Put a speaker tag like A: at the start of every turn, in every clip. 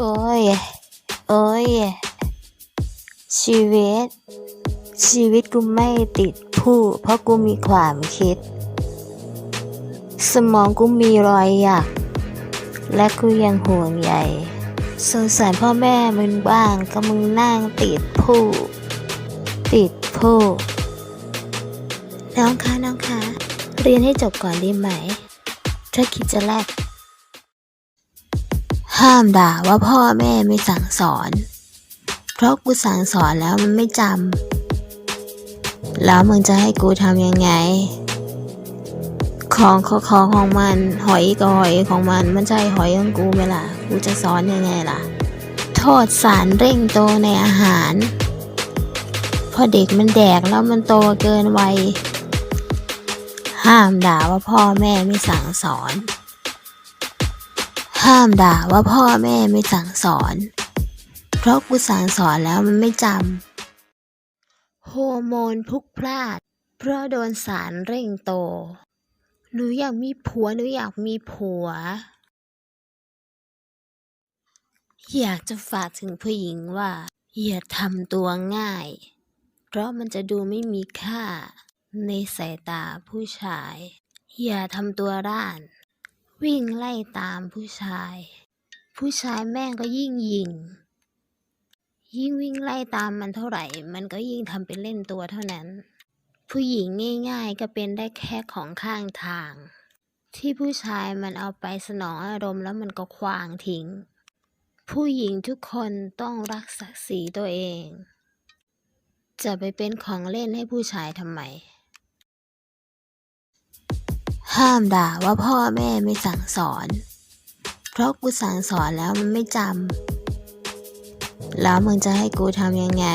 A: โอ้ย โอ้ย ชีวิต ชีวิตกูไม่ติดผู้ เพราะกูมีความคิด สมองกูมีรอยหยัก และกูยังห่วงใยสงสารพ่อแม่มึงบ้างก็มึงนั่งติดผู้ ติดผู้น้องคะน้องคะเรียนให้จบก่อนดีไหม ถ้าคิดจะแลก ห้ามด่าว่าพ่อแม่ไม่สั่งสอน เพราะกูสั่งสอนแล้วมันไม่จำ แล้วมึงจะให้กูทำยังไง ของของของของมัน หอยก็หอยของมัน มันใช่หอยของกูไหมล่ะ กูจะสอนยังไงล่ะ โทษสารเร่งโตในอาหาร พอเด็กมันแดกแล้วมันโตเกินวัย ห้ามด่าว่าพ่อแม่ไม่สั่งสอน ห้ามด่าว่าพ่อแม่ไม่สั่งสอน เพราะกูสั่งสอนแล้วมันไม่จำ โฮอร์โมนพลุกพลานเพราะโดนสารเร่งโต หนูอยากมีผัว หนูอยากมีผัว อยากจะฝากถึงผู้หญิงว่า อย่าทำตัวง่าย เพราะมันจะดูไม่มีค่า ในสายตาผู้ชาย อย่าทำตัวร่าน วิ่งไล่ตามผู้ชาย ผู้ชายแม่งก็ยิ่งยิง ยิ่งวิ่งไล่ตามมันเท่าไหร่ มันก็ยิ่งทำเป็นเล่นตัวเท่านั้น ผู้หญิงง่ายๆก็เป็นได้แค่ของข้างทาง ที่ผู้ชายมันเอาไปสนองอารมณ์แล้วมันก็ควางทิ้ง ผู้หญิงทุกคนต้องรักศักดิ์ศรีตัวเอง จะไปเป็นของเล่นให้ผู้ชายทำไม ห้ามด่าว่าพ่อแม่ไม่สั่งสอน เพราะกูสั่งสอนแล้วมันไม่จำ แล้วมึงจะให้กูทำยังไง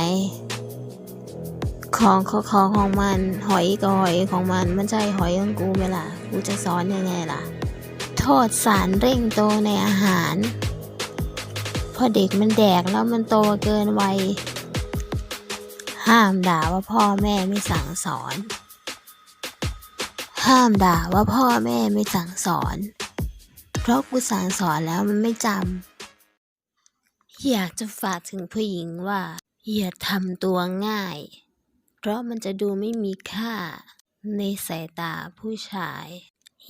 A: ของของของของมัน หอยก็หอยของมัน มันใช่หอยของกูไหมล่ะ กูจะสอนยังไงล่ะ โทษสารเร่งโตในอาหาร พอเด็กมันแดกแล้วมันโตเกินวัย ห้ามด่าว่าพ่อแม่ไม่สั่งสอน ห้ามด่าว่าพ่อแม่ไม่สั่งสอน เพราะกูสั่งสอนแล้วมันไม่จำ อยากจะฝากถึงผู้หญิงว่า อย่าทำตัวง่าย เพราะมันจะดูไม่มีค่า ในสายตาผู้ชาย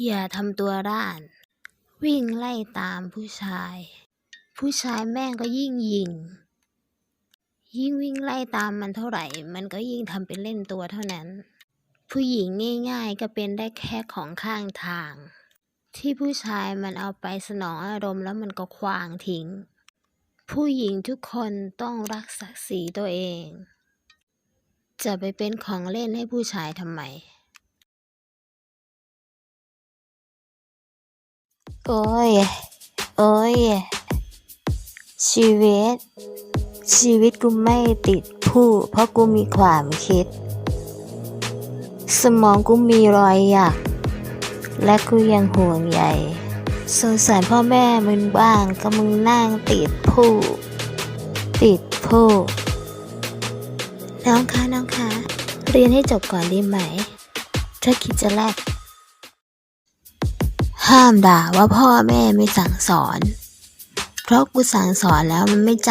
A: อย่าทำตัวร่าน วิ่งไล่ตามผู้ชาย ผู้ชายแม่งก็ยิ่งยิง ยิ่งวิ่งไล่ตามมันเท่าไหร่ มันก็ยิ่งทำเป็นเล่นตัวเท่านั้น ผู้หญิงง่ายๆ ก็เป็นได้แค่ของข้างทาง ที่ผู้ชายมันเอาไปสนองอารมณ์แล้วมันก็ควางทิ้ง ผู้หญิงทุกคนต้องรักศักดิ์ศรีตัวเอง จะไปเป็นของเล่นให้ผู้ชายทำไม โอ้ย โอ้ย ชีวิต ชีวิตกูไม่ติดผู้ เพราะกูมีความคิด สมองกูมีรอยหยัก และกูยังห่วงใยสงสารพ่อแม่มึงบ้างก็มึงนั่งติดผู้ ติดผู้ น้องคะน้องคะ เรียนให้จบก่อนดีไหม ถ้าคิดจะแลกห้ามด่าว่าพ่อแม่ไม่สั่งสอน เพราะกูสั่งสอนแล้วมันไม่จ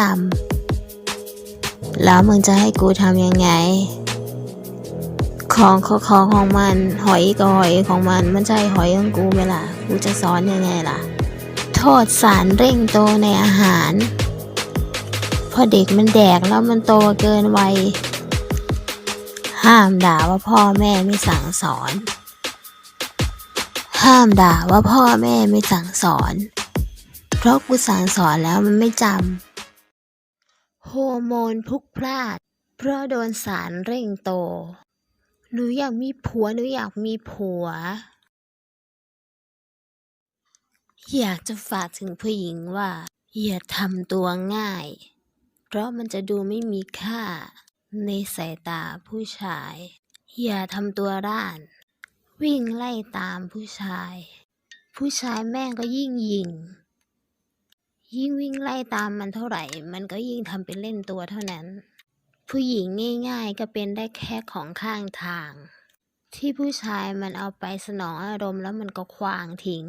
A: ำแล้วมึงจะให้กูทำยังไง ของของของของมัน หอยก็หอยของมัน มันใช่หอยของกูไหมล่ะ กูจะสอนยังไงล่ะ โทษสารเร่งโตในอาหาร พอเด็กมันแดกแล้วมันโตเกินวัย ห้ามด่าว่าพ่อแม่ไม่สั่งสอน ห้ามด่าว่าพ่อแม่ไม่สั่งสอน เพราะกูสั่งสอนแล้วมันไม่จำ โฮอร์โมนพลุกพลานเพราะโดนสารเร่งโต หนูอยากมีผัวหนูอยากมีผัว อยากจะฝากถึงผู้หญิงว่า อย่าทำตัวง่าย เพราะมันจะดูไม่มีค่า ในสายตาผู้ชาย อย่าทำตัวร่าน วิ่งไล่ตามผู้ชาย ผู้ชายแม่งก็ยิ่งยิง ยิ่งวิ่งไล่ตามมันเท่าไหร่ มันก็ยิ่งทำเป็นเล่นตัวเท่านั้น ผู้หญิงง่ายๆ ก็เป็นได้แค่ของข้างทาง ที่ผู้ชายมันเอาไปสนองอารมณ์แล้วมันก็ควางทิ้ง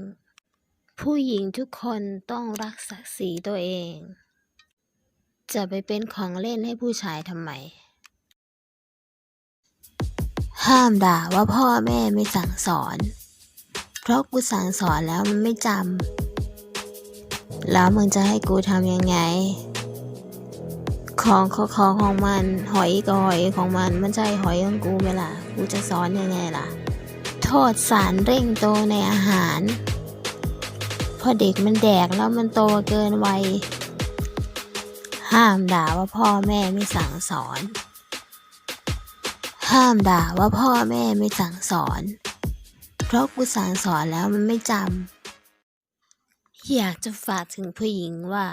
A: ผู้หญิงทุกคนต้องรักศักดิ์ศรีตัวเอง จะไปเป็นของเล่นให้ผู้ชายทำไม ห้ามด่าว่าพ่อแม่ไม่สั่งสอน เพราะกูสั่งสอนแล้วมันไม่จำแล้วมึงจะให้กูทำยังไง ของของของของมัน หอยก็หอยของมัน มันใช่หอยของกูไหมล่ะ กูจะสอนยังไงล่ะ โทษสารเร่งโตในอาหาร พอเด็กมันแดกแล้วมันโตเกินวัย ห้ามด่าว่าพ่อแม่ไม่สั่งสอน ห้ามด่าว่าพ่อแม่ไม่สั่งสอน เพราะกูสั่งสอนแล้วมันไม่จำ อยากจะฝากถึงผู้หญิงว่า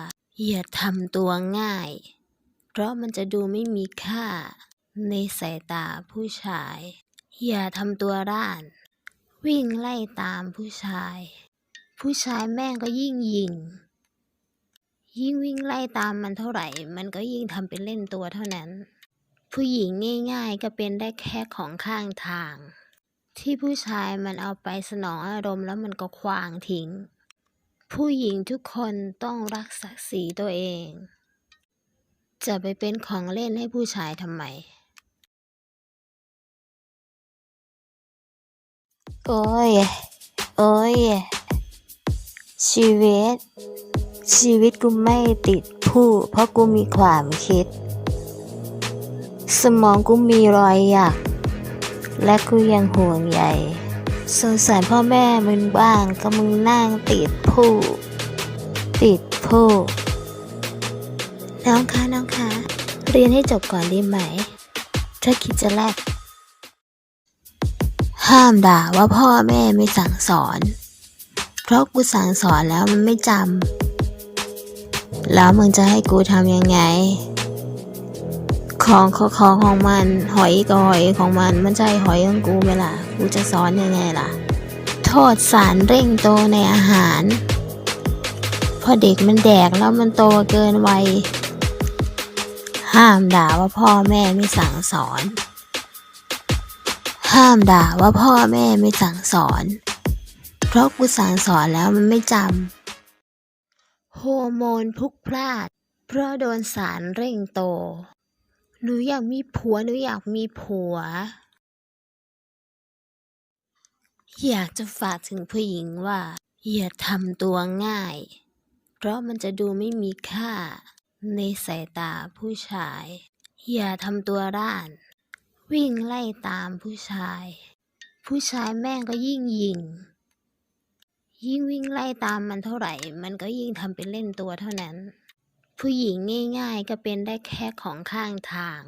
A: อย่าทำตัวง่าย ราะมันจะดูไม่มีค่า ในสายตาผู้ชาย อย่าทำตัวร่าน วิ่งไล่ตามผู้ชาย ผู้ชายแม่งก็ยิ่งยิง ยิ่งวิ่งไล่ตามมันเท่าไหร่ มันก็ยิ่งทำเป็นเล่นตัวเท่านั้น ผู้หญิงง่ายๆก็เป็นได้แค่ของข้างทาง ที่ผู้ชายมันเอาไปสนองอารมณ์แล้วมันก็ควางทิ้ง ผู้หญิงทุกคนต้องรักศักดิ์ศรีตัวเอง จะไปเป็นของเล่นให้ผู้ชายทำไม โอ้ย โอ้ย ชีวิต ชีวิตกูไม่ติดผู้ เพราะกูมีความคิด สมองกูมีรอยหยัก และกูยังห่วงใยสงสารพ่อแม่มึงบ้างก็มึงนั่งติดผู้ ติดผู้ น้องคะน้องคะเรียนให้จบก่อนดีไหม ถ้าคิดจะแลกห้ามด่าว่าพ่อแม่ไม่สั่งสอน เพราะกูสั่งสอนแล้วมันไม่จำแล้วมึงจะให้กูทำยังไงของของของมันหอยก็หอยของมันมันใช่หอยของกูไหมล่ะ กูจะสอนยังไงล่ะ โทษสารเร่งโตในอาหาร พอเด็กมันแดกแล้วมันโตเกินวัย ห้ามด่าว่าพ่อแม่ไม่สั่งสอน ห้ามด่าว่าพ่อแม่ไม่สั่งสอน เพราะกูสั่งสอนแล้วมันไม่จำ โฮอร์โมนพลุกพลานเพราะโดนสารเร่งโต หนูอยากมีผัว หนูอยากมีผัว อยากจะฝากถึงผู้หญิงว่า อย่าทำตัวง่าย เพราะมันจะดูไม่มีค่า ในสายตาผู้ชาย อย่าทำตัวร่าน วิ่งไล่ตามผู้ชาย ผู้ชายแม่งก็ยิ่งยิง ยิ่งวิ่งไล่ตามมันเท่าไหร่ มันก็ยิ่งทำเป็นเล่นตัวเท่านั้น ผู้หญิงง่าย ๆ ก็เป็นได้แค่ของข้างทาง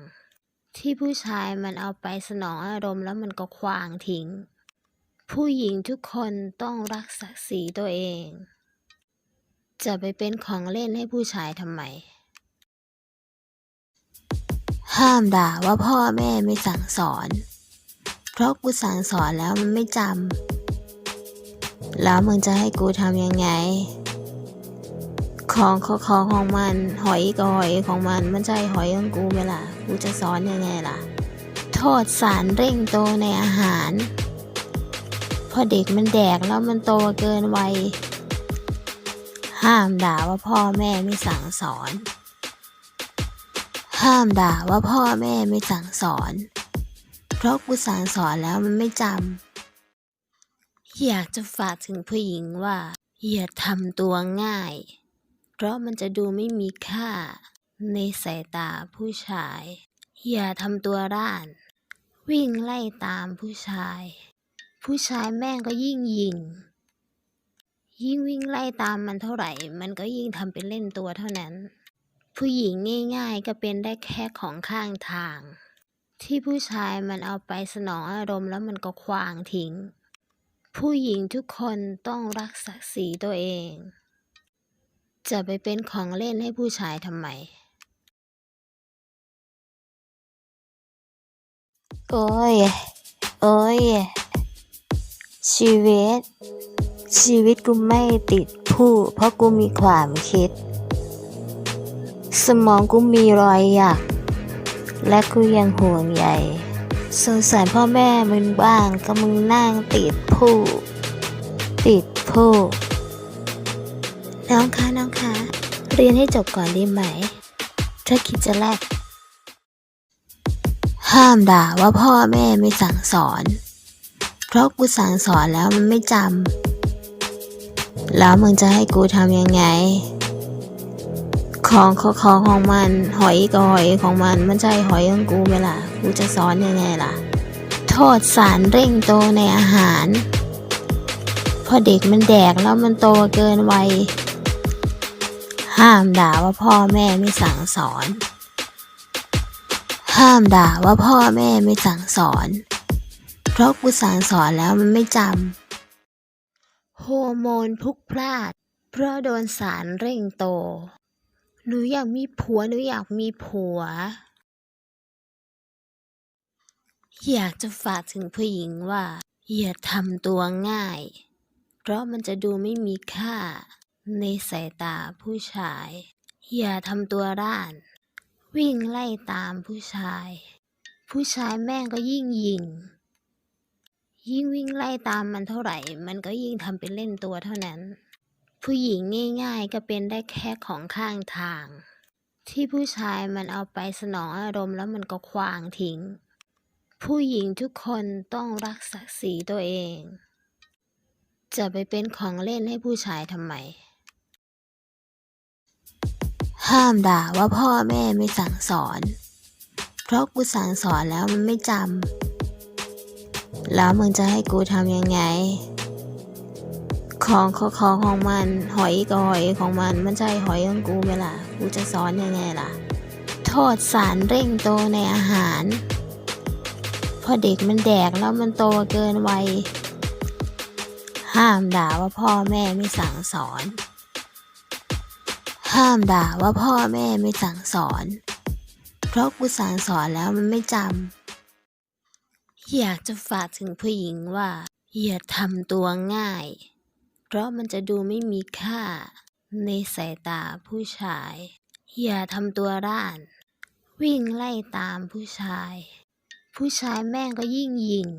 A: ที่ผู้ชายมันเอาไปสนองอารมณ์แล้วมันก็ควางทิ้ง ผู้หญิงทุกคนต้องรักศักดิ์ศรีตัวเองจะไปเป็นของเล่นให้ผู้ชายทำไม ห้ามด่าว่าพ่อแม่ไม่สั่งสอน เพราะกูสั่งสอนแล้วมันไม่จำ แล้วมึงจะให้กูทำยังไง ของของของของมัน หอยก็หอยของมัน มันใช่หอยของกูไหมล่ะ กูจะสอนยังไงล่ะ โทษสารเร่งโตในอาหาร พอเด็กมันแดกแล้วมันโตเกินวัย ห้ามด่าว่าพ่อแม่ไม่สั่งสอน ห้ามด่าว่าพ่อแม่ไม่สั่งสอน เพราะกูสั่งสอนแล้วมันไม่จำ อยากจะฝากถึงผู้หญิงว่า อย่าทำตัวง่าย เพราะมันจะดูไม่มีค่า ในสายตาผู้ชาย อย่าทำตัวร่าน วิ่งไล่ตามผู้ชาย ผู้ชายแม่งก็ยิ่งยิง ยิ่งวิ่งไล่ตามมันเท่าไหร่ มันก็ยิ่งทำเป็นเล่นตัวเท่านั้น ผู้หญิงง่ายๆก็เป็นได้แค่ของข้างทาง ที่ผู้ชายมันเอาไปสนองอารมณ์แล้วมันก็ควางทิ้ง ผู้หญิงทุกคนต้องรักศักดิ์ศรีตัวเอง จะไปเป็นของเล่นให้ผู้ชายทำไม โอ้ย โอ้ย ชีวิต ชีวิตกูไม่ติดผู้ เพราะกูมีความคิด สมองกูมีรอยหยัก และกูยังห่วงใยสงสารพ่อแม่มึงบ้างก็มึงนั่งติดผู้ ติดผู้น้องคะน้องคะเรียนให้จบก่อนดีไหมถ้าถ้าคิดจะแลกห้ามด่าว่าพ่อแม่ไม่สั่งสอน เพราะกูสั่งสอนแล้วมันไม่จำแล้วมึงจะให้กูทำยังไง ของของของของมันหอยก็หอยของมันมันใช่หอยของกูไหมล่ะ กูจะสอนยังไงล่ะ โทษสารเร่งโตในอาหาร พอเด็กมันแดกแล้วมันโตเกินวัยห้ามด่าว่าพ่อแม่ไม่สั่งสอน ห้ามด่าว่าพ่อแม่ไม่สั่งสอน เพราะกูสั่งสอนแล้วมันไม่จำโฮอร์โมนพลุกพลานเพราะโดนสารเร่งโต หนูอยากมีผัวหนูอยากมีผัว อยากจะฝากถึงผู้หญิงว่า อย่าทำตัวง่าย เพราะมันจะดูไม่มีค่า ในสายตาผู้ชาย อย่าทำตัวร่าน วิ่งไล่ตามผู้ชาย ผู้ชายแม่งก็ยิ่งยิง ยิ่งวิ่งไล่ตามมันเท่าไหร่ มันก็ยิ่งทำเป็นเล่นตัวเท่านั้น ผู้หญิงง่ายๆก็เป็นได้แค่ของข้างทาง ที่ผู้ชายมันเอาไปสนองอารมณ์แล้วมันก็ควางทิ้ง ผู้หญิงทุกคนต้องรักศักดิ์ศรีตัวเอง จะไปเป็นของเล่นให้ผู้ชายทำไม ห้ามด่าว่าพ่อแม่ไม่สั่งสอน เพราะกูสั่งสอนแล้วมันไม่จำแล้วมึงจะให้กูทำยังไง ของของของของมัน หอยก็หอยของมัน มันใช่หอยของกูไหมล่ะ กูจะสอนยังไงล่ะ โทษสารเร่งโตในอาหาร พอเด็กมันแดกแล้วมันโตเกินวัย ห้ามด่าว่าพ่อแม่ไม่สั่งสอน ห้ามด่าว่าพ่อแม่ไม่สั่งสอน เพราะกูสั่งสอนแล้วมันไม่จำ อยากจะฝากถึงผู้หญิงว่าอย่าทำตัวง่าย เพราะมันจะดูไม่มีค่า ในสายตาผู้ชาย อย่าทำตัวร่าน วิ่งไล่ตามผู้ชาย ผู้ชายแม่งก็ยิ่งยิง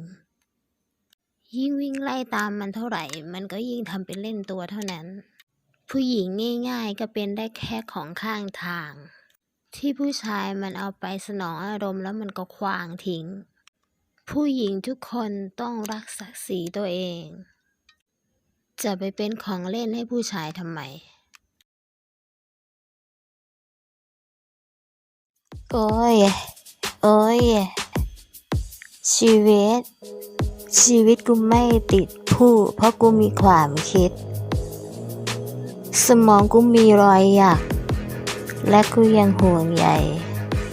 A: ยิ่งวิ่งไล่ตามมันเท่าไหร่ มันก็ยิ่งทำเป็นเล่นตัวเท่านั้น ผู้หญิงง่าย ๆ ก็เป็นได้แค่ของข้างทาง ที่ผู้ชายมันเอาไปสนองอารมณ์แล้วมันก็ควางทิ้ง ผู้หญิงทุกคนต้องรักศักดิ์ศรีตัวเอง จะไปเป็นของเล่นให้ผู้ชายทำไม โอ้ย โอ้ย ชีวิต ชีวิตกูไม่ติดผู้ เพราะกูมีความคิด สมองกูมีรอยหยัก และกูยังห่วงใย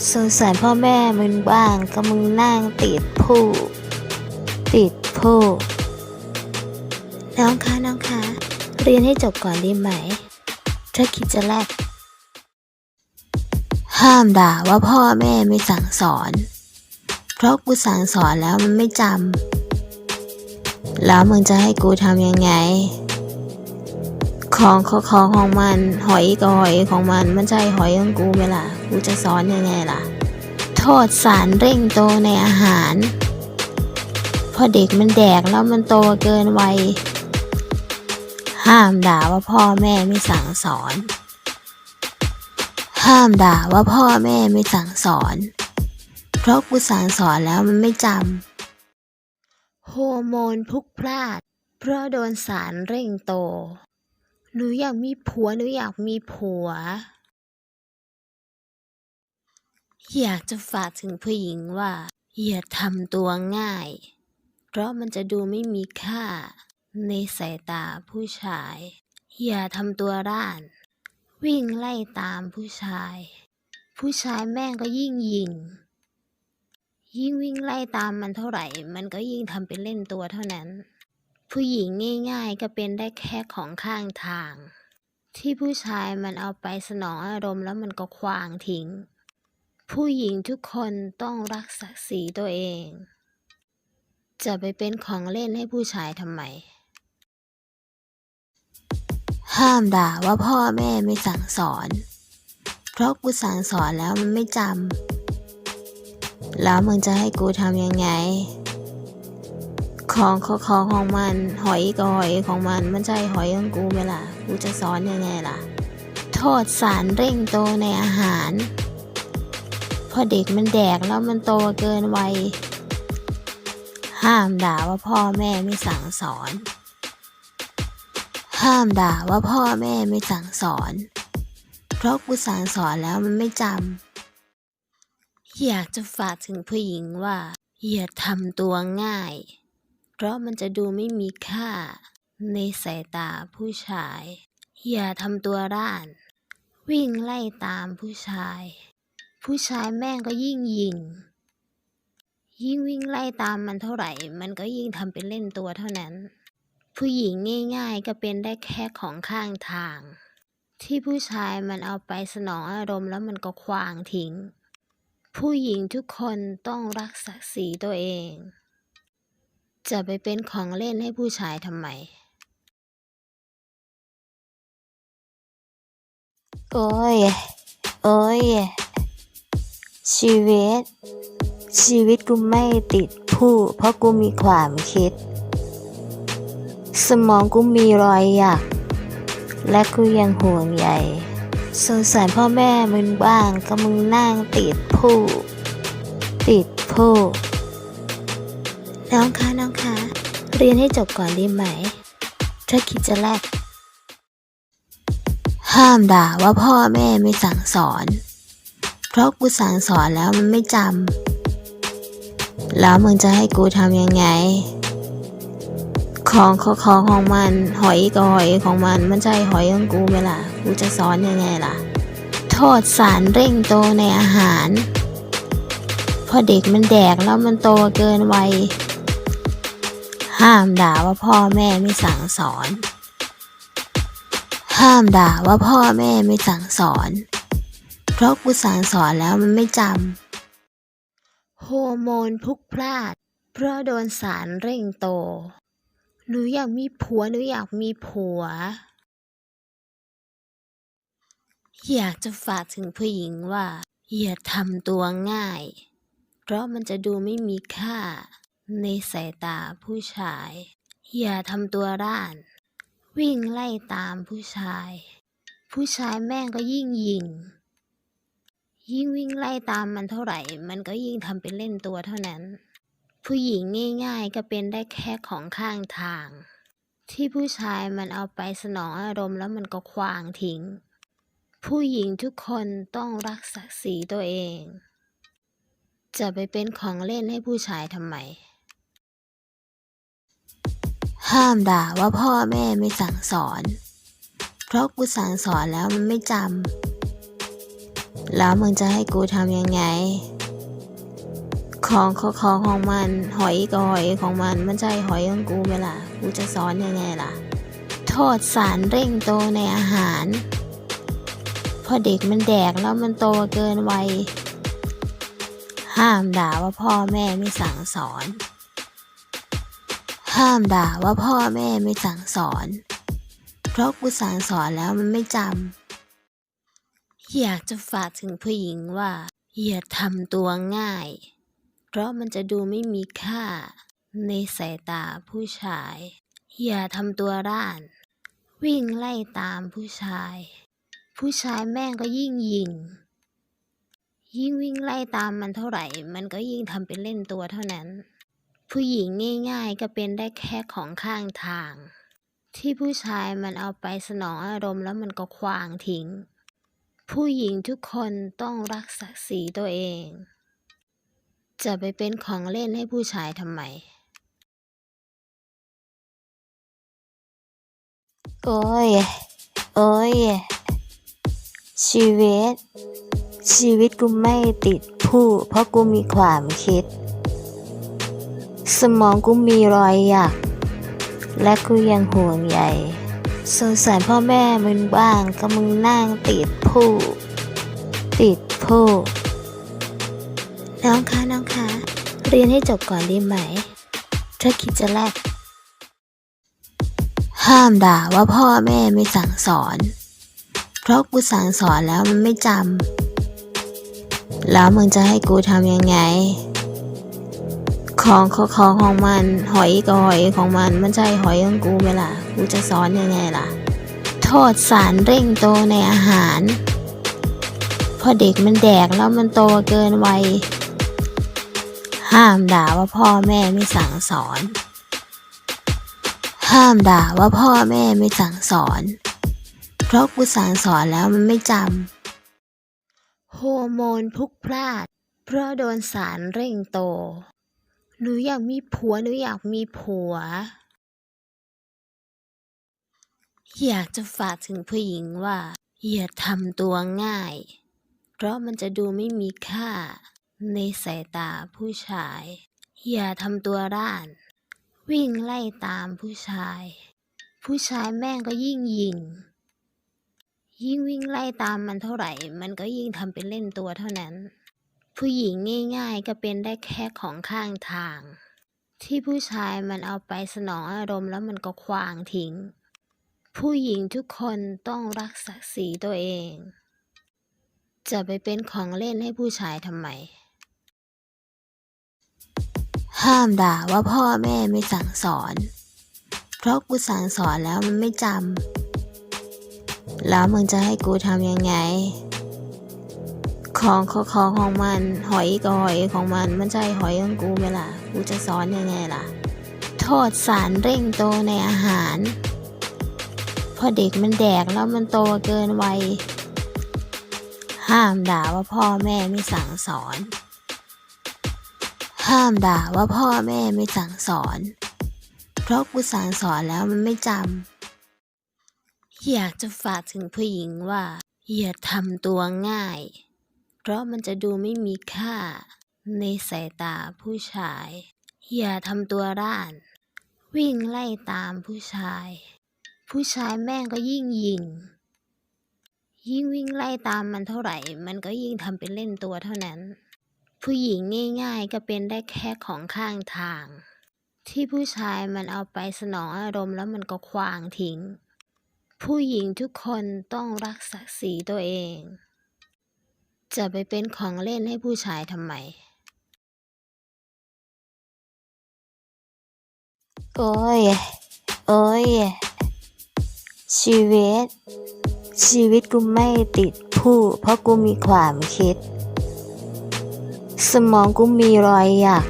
A: สงสารพ่อแม่มึงบ้างก็มึงนั่งติดผู้ ติดผู้ น้องคะน้องคะเรียนให้จบก่อนดีไหม ถ้าคิดจะแลกห้ามด่าว่าพ่อแม่ไม่สั่งสอน เพราะกูสั่งสอนแล้วมันไม่จำ แล้วมึงจะให้กูทำยังไง ของของของของมัน หอยก็หอยของมัน มันใช่หอยของกูไหมล่ะ กูจะสอนยังไงล่ะ โทษสารเร่งโตในอาหาร พอเด็กมันแดกแล้วมันโตเกินวัย ห้ามด่าว่าพ่อแม่ไม่สั่งสอน ห้ามด่าว่าพ่อแม่ไม่สั่งสอน เพราะกูสั่งสอนแล้วมันไม่จำโฮอร์โมนพลุกพลานเพราะโดนสารเร่งโต หนูอยากมีผัวหนูอยากมีผัว อยากจะฝากถึงผู้หญิงว่า อย่าทำตัวง่าย เพราะมันจะดูไม่มีค่า ในสายตาผู้ชาย อย่าทำตัวร่าน วิ่งไล่ตามผู้ชาย ผู้ชายแม่งก็ยิ่งยิง ยิ่งวิ่งไล่ตามมันเท่าไหร่ มันก็ยิ่งทำเป็นเล่นตัวเท่านั้น ผู้หญิงง่ายๆก็เป็นได้แค่ของข้างทาง ที่ผู้ชายมันเอาไปสนองอารมณ์แล้วมันก็ควางทิ้ง ผู้หญิงทุกคนต้องรักศักดิ์ศรีตัวเองจะไปเป็นของเล่นให้ผู้ชายทำไม ห้ามด่าว่าพ่อแม่ไม่สั่งสอน เพราะกูสั่งสอนแล้วมันไม่จำ แล้วมึงจะให้กูทำยังไง ของของของของมัน หอยก็หอยของมัน มันใช่หอยของกูไหมล่ะ กูจะสอนยังไงล่ะ โทษสารเร่งโตในอาหาร พอเด็กมันแดกแล้วมันโตเกินวัย ห้ามด่าว่าพ่อแม่ไม่สั่งสอน ห้ามด่าว่าพ่อแม่ไม่สั่งสอน เพราะกูสั่งสอนแล้วมันไม่จำ อยากจะฝากถึงผู้หญิงว่า อย่าทำตัวง่าย เพราะมันจะดูไม่มีค่า ในสายตาผู้ชาย อย่าทำตัวร่าน วิ่งไล่ตามผู้ชาย ผู้ชายแม่งก็ยิ่งยิง ยิ่งวิ่งไล่ตามมันเท่าไหร่ มันก็ยิ่งทำเป็นเล่นตัวเท่านั้น ผู้หญิงง่ายๆ ก็เป็นได้แค่ของข้างทาง ที่ผู้ชายมันเอาไปสนองอารมณ์แล้วมันก็ควางทิ้ง ผู้หญิงทุกคนต้องรักศักดิ์ศรีตัวเอง จะไปเป็นของเล่นให้ผู้ชายทำไม โอ้ย โอ้ย ชีวิต ชีวิตกูไม่ติดผู้ เพราะกูมีความคิด สมองกูมีรอยหยัก และกูยังห่วงใยสงสารพ่อแม่มึงบ้างก็มึงนั่งติดผู้ ติดผู้ น้องคะน้องคะ เรียนให้จบก่อนดีไหม ถ้าคิดจะแลกห้ามด่าว่าพ่อแม่ไม่สั่งสอน เพราะกูสั่งสอนแล้วมันไม่จำ แล้วมึงจะให้กูทำยังไง ของของของของมัน หอยก็หอยของมัน มันใช่หอยของกูไหมล่ะ กูจะสอนยังไงล่ะ โทษสารเร่งโตในอาหาร พอเด็กมันแดกแล้วมันโตเกินวัย ห้ามด่าว่าพ่อแม่ไม่สั่งสอน ห้ามด่าว่าพ่อแม่ไม่สั่งสอน เพราะกูสั่งสอนแล้วมันไม่จำ โฮอร์โมนพลุกพลาด เพราะโดนสารเร่งโต หนูอยากมีผัวหนูอยากมีผัว อยากจะฝากถึงผู้หญิงว่า อย่าทำตัวง่าย เพราะมันจะดูไม่มีค่า ในสายตาผู้ชาย อย่าทำตัวร่าน วิ่งไล่ตามผู้ชาย ผู้ชายแม่งก็ยิ่งยิง ยิ่งวิ่งไล่ตามมันเท่าไหร่ มันก็ยิ่งทำเป็นเล่นตัวเท่านั้น ผู้หญิงง่ายๆก็เป็นได้แค่ของข้างทาง ที่ผู้ชายมันเอาไปสนองอารมณ์แล้วมันก็ควางทิ้ง ผู้หญิงทุกคนต้องรักศักดิ์ศรีตัวเอง จะไปเป็นของเล่นให้ผู้ชายทำไม ห้ามด่าว่าพ่อแม่ไม่สั่งสอน เพราะกูสั่งสอนแล้วมันไม่จำแล้วมึงจะให้กูทำยังไง ของของของของมัน หอยก็หอยของมัน มันใช่หอยของกูไหมล่ะ กูจะสอนยังไงล่ะ โทษสารเร่งโตในอาหาร พอเด็กมันแดกแล้วมันโตเกินวัย ห้ามด่าว่าพ่อแม่ไม่สั่งสอน ห้ามด่าว่าพ่อแม่ไม่สั่งสอน เพราะกูสั่งสอนแล้วมันไม่จำ อยากจะฝากถึงผู้หญิงว่าอย่าทำตัวง่าย เพราะมันจะดูไม่มีค่า ในสายตาผู้ชาย อย่าทำตัวร่าน วิ่งไล่ตามผู้ชาย ผู้ชายแม่งก็ยิ่งยิง ยิ่งวิ่งไล่ตามมันเท่าไหร่ มันก็ยิ่งทำเป็นเล่นตัวเท่านั้น ผู้หญิงง่ายๆก็เป็นได้แค่ของข้างทาง ที่ผู้ชายมันเอาไปสนองอารมณ์แล้วมันก็ควางทิ้ง ผู้หญิงทุกคนต้องรักศักดิ์ศรีตัวเอง จะไปเป็นของเล่นให้ผู้ชายทำไม โอ้ย โอ้ย ชีวิต ชีวิตกูไม่ติดผู้ เพราะกูมีความคิด สมองกูมีรอยหยัก และกูยังห่วงใยสงสารพ่อแม่มึงบ้างก็มึงนั่งติดผู้ ติดผู้น้องคะน้องคะ เรียนให้จบก่อนดีไหม ถ้าคิดจะแลก ห้ามด่าว่าพ่อแม่ไม่สั่งสอน เพราะกูสั่งสอนแล้วมันไม่จำ แล้วมึงจะให้กูทำยังไง ของของของของมัน หอยก็หอยของมัน มันใช่หอยของกูไหมล่ะ กูจะสอนยังไงล่ะ โทษสารเร่งโตในอาหาร พอเด็กมันแดกแล้วมันโตเกินวัย ห้ามด่าว่าพ่อแม่ไม่สั่งสอน ห้ามด่าว่าพ่อแม่ไม่สั่งสอน เพราะกูสั่งสอนแล้วมันไม่จำ โฮอร์โมนพลุกพลานเพราะโดนสารเร่งโต หนูอยากมีผัวหนูอยากมีผัว อยากจะฝากถึงผู้หญิงว่า อย่าทำตัวง่าย เพราะมันจะดูไม่มีค่า ในสายตาผู้ชาย อย่าทำตัวร่าน วิ่งไล่ตามผู้ชาย ผู้ชายแม่งก็ยิ่งยิง ยิ่งวิ่งไล่ตามมันเท่าไหร่ มันก็ยิ่งทำเป็นเล่นตัวเท่านั้น ผู้หญิงง่าย ๆ ก็เป็นได้แค่ของข้างทาง ที่ผู้ชายมันเอาไปสนองอารมณ์แล้วมันก็ควางทิ้ง ผู้หญิงทุกคนต้องรักศักดิ์ศรีตัวเองจะไปเป็นของเล่นให้ผู้ชายทำไม ห้ามด่าว่าพ่อแม่ไม่สั่งสอน เพราะกูสั่งสอนแล้วมันไม่จำ แล้วมึงจะให้กูทำยังไง ของของของของมัน หอยก็หอยของมัน มันใช่หอยของกูไหมล่ะ กูจะสอนยังไงล่ะ โทษสารเร่งโตในอาหาร พอเด็กมันแดกแล้วมันโตเกินวัย ห้ามด่าว่าพ่อแม่ไม่สั่งสอน ห้ามด่าว่าพ่อแม่ไม่สั่งสอน เพราะกูสั่งสอนแล้วมันไม่จำ อยากจะฝากถึงผู้หญิงว่า อย่าทำตัวง่าย เพราะมันจะดูไม่มีค่า ในสายตาผู้ชาย อย่าทำตัวร่าน วิ่งไล่ตามผู้ชาย ผู้ชายแม่งก็ยิ่งยิง ยิ่งวิ่งไล่ตามมันเท่าไหร่ มันก็ยิ่งทำเป็นเล่นตัวเท่านั้น ผู้หญิงง่ายๆ ก็เป็นได้แค่ของข้างทาง ที่ผู้ชายมันเอาไปสนองอารมณ์แล้วมันก็ควางทิ้ง ผู้หญิงทุกคนต้องรักศักดิ์ศรีตัวเอง จะไปเป็นของเล่นให้ผู้ชายทำไม โอ้ย โอ้ย ชีวิต ชีวิตกูไม่ติดผู้ เพราะกูมีความคิด สมองกูมีรอยหยัก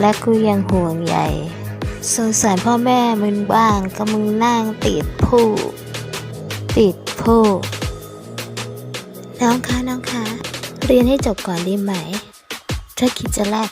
A: และกูยังห่วงใยสงสารพ่อแม่มึงบ้างก็มึงนั่งติดผู้ ติดผู้ น้องคะน้องคะ เรียนให้จบก่อนดีไหม ถ้าคิดจะแลก